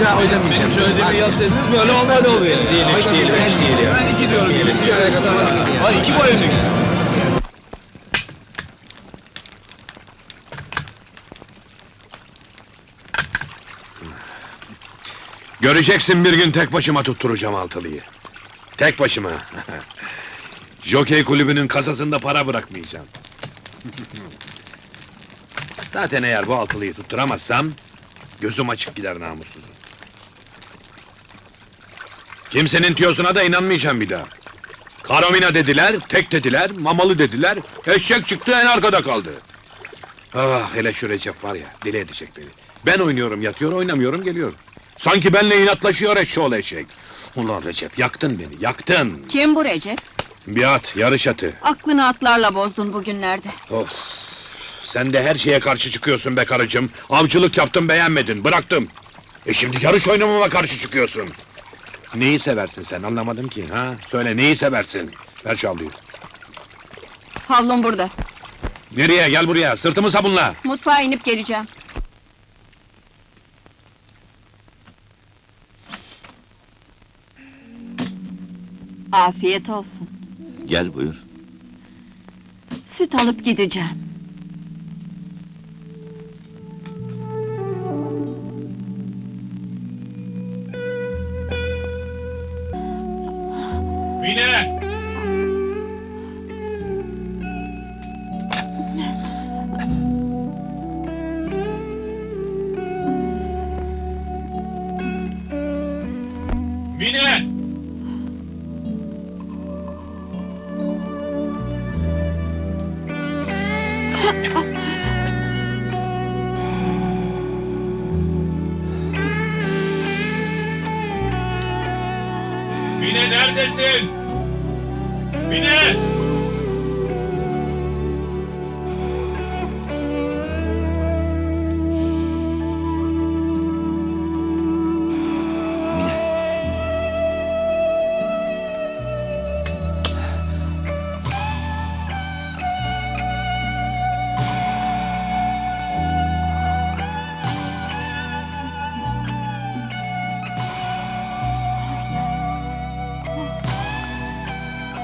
Bir daha ödemeyeceğim. Benim söylediğimi yazsaydınız böyle olmadı oluyor. Diyelim, Ay, diyelim, ben diyelim. Ben iki diyorum. Diyelim, Bir araya kadar iki boy önlük. Göreceksin bir gün tek başıma tutturacağım altılıyı. Tek başıma. Jokey kulübünün kasasında para bırakmayacağım. Zaten eğer bu altılıyı tutturamazsam... ...gözüm açık gider namussuzum. Kimsenin tiyosuna da inanmayacağım bir daha. Karomina dediler, tek dediler, mamalı dediler... ...eşek çıktı en arkada kaldı. Ah hele şu Recep var ya, deli edecek beni. Ben oynuyorum yatıyor, oynamıyorum geliyor. Sanki benle inatlaşıyor eşşoğlu eşek. Ulan Recep, yaktın beni, yaktın! Kim bu Recep? Bir at, yarış atı. Aklını atlarla bozdun bugünlerde. Of! Sen de her şeye karşı çıkıyorsun be karıcığım. Avcılık yaptım beğenmedin, bıraktım. E şimdi yarış oynamama karşı çıkıyorsun. Neyi seversin sen, anlamadım ki, ha? Söyle, neyi seversin? Ver havluyu. Havlum burada. Nereye, gel buraya, sırtımı sabunla! Mutfağa inip geleceğim. Afiyet olsun. Gel buyur. Süt alıp gideceğim. Mine neredesin? Mine!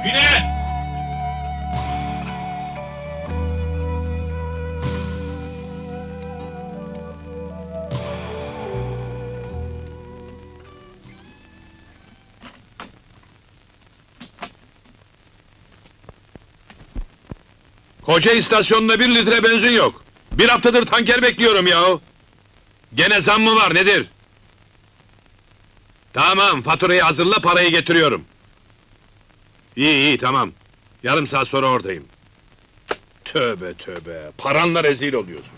Mine! Koca istasyonda bir litre benzin yok. Bir haftadır tanker bekliyorum yahu. Gene zam mı var nedir? Tamam, faturayı hazırla, parayı getiriyorum. İyi iyi tamam. Yarım saat sonra oradayım. Tövbe tövbe. Paranla rezil oluyorsun.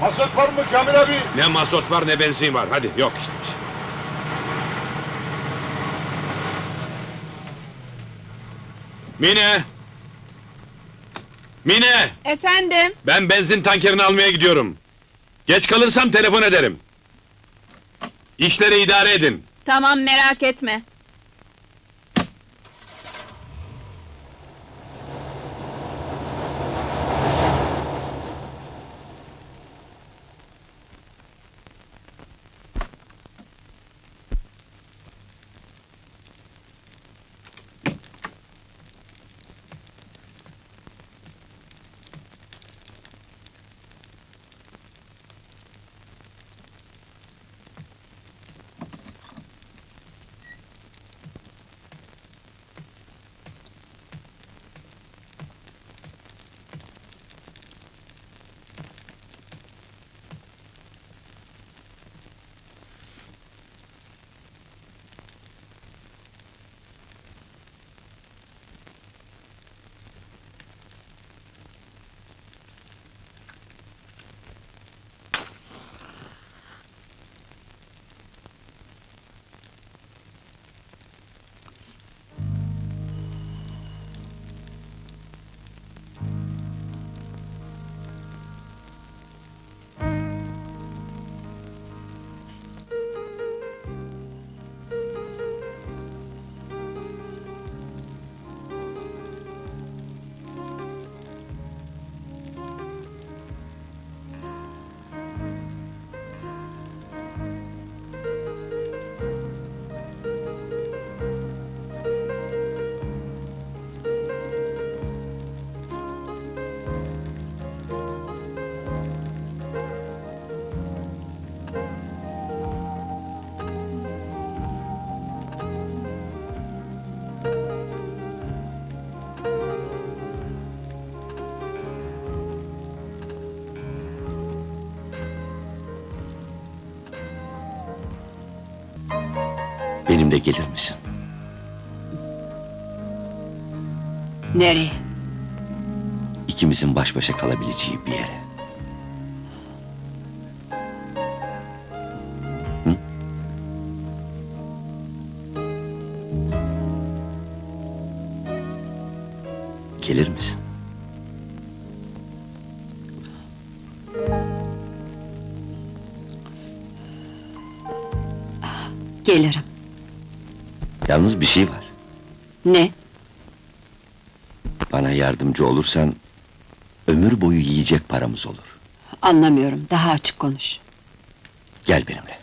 Hasat var mı Kamil abi? Ne mazot var ne benzin var. Hadi yok işte. Mine! Mine! Efendim? Ben benzin tankerini almaya gidiyorum. Geç kalırsam telefon ederim. İşleri idare edin. Tamam merak etme. Benimle gelir misin? Nereye? İkimizin baş başa kalabileceği bir yere. Hı? Gelir misin? Gelirim. Yalnız bir şey var. Ne? Bana yardımcı olursan ömür boyu yiyecek paramız olur. Anlamıyorum. Daha açık konuş. Gel benimle.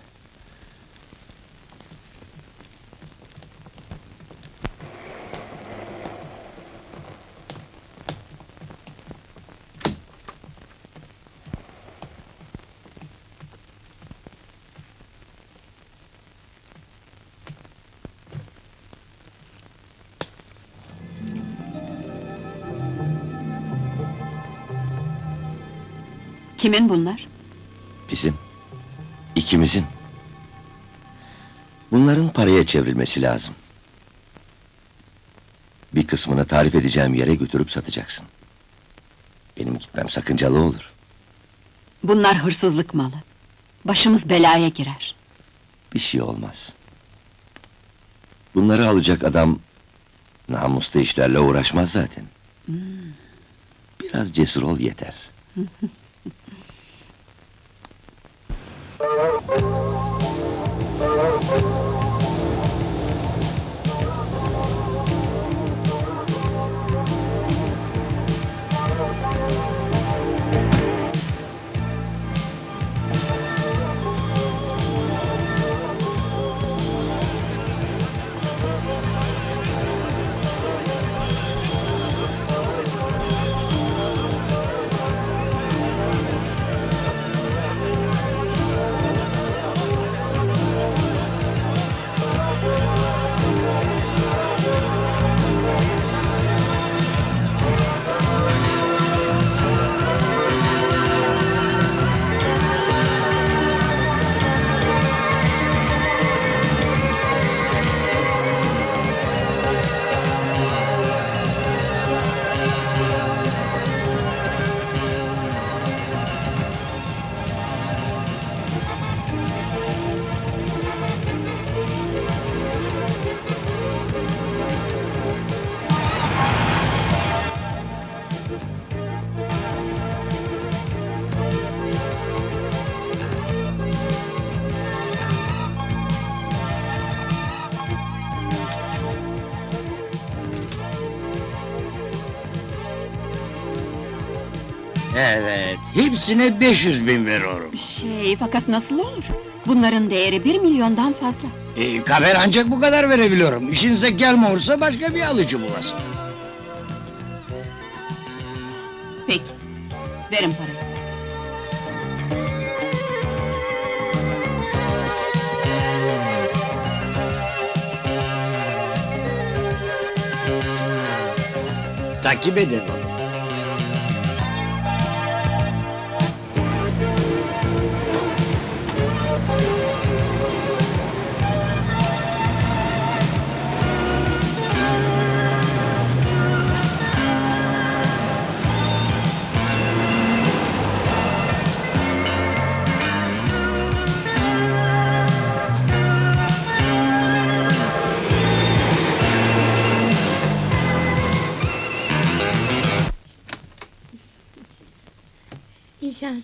Kimin bunlar? Bizim. ikimizin. Bunların paraya çevrilmesi lazım. Bir kısmını tarif edeceğim yere götürüp satacaksın. Benim gitmem sakıncalı olur. Bunlar hırsızlık malı. Başımız belaya girer. Bir şey olmaz. Bunları alacak adam... ...namuslu işlerle uğraşmaz zaten. Biraz cesur ol yeter. Thank you. Evet, hepsine 500 bin veriyorum. Şey, fakat nasıl olur? Bunların değeri bir milyondan fazla. Ee, kafer ancak bu kadar verebiliyorum. İşinize gelmiyorsa başka bir alıcı bulasın. Peki, verin parayı. Takip edin onu.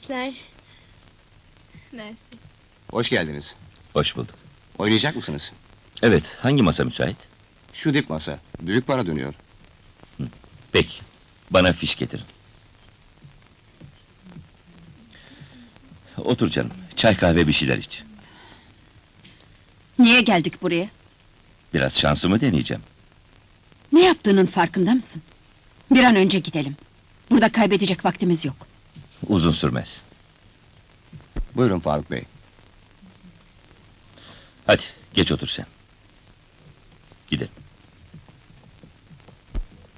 İyi şanslar. Hoş geldiniz. Hoş bulduk. Oynayacak mısınız? Evet, hangi masa müsait? Şu dip masa. Büyük para dönüyor. Peki, bana fiş getirin. Otur canım, çay kahve bir şeyler iç. Niye geldik buraya? Biraz şansımı deneyeceğim. Ne yaptığının farkında mısın? Bir an önce gidelim. Burada kaybedecek vaktimiz yok. Uzun sürmez. Buyurun Faruk Bey. Hadi, geç otur sen. Gidelim.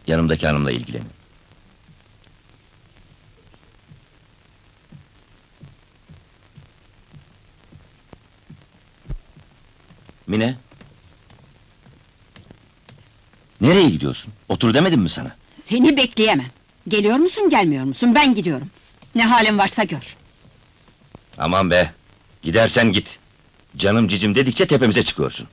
Yanımdaki hanımla ilgilenin. Mine, Nereye gidiyorsun? Otur demedim mi sana? Seni bekleyemem. Geliyor musun gelmiyor musun? Ben gidiyorum. Ne halin varsa gör. Aman be! Gidersen git. Canım cicim dedikçe tepemize çıkıyorsun.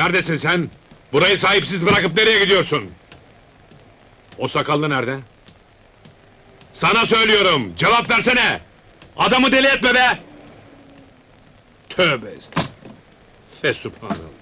Neredesin sen? Burayı sahipsiz bırakıp nereye gidiyorsun? O sakallı nerede? Sana söylüyorum, cevap versene! Adamı deli etme be! Tövbe estağfurullah! Fesubhanallah!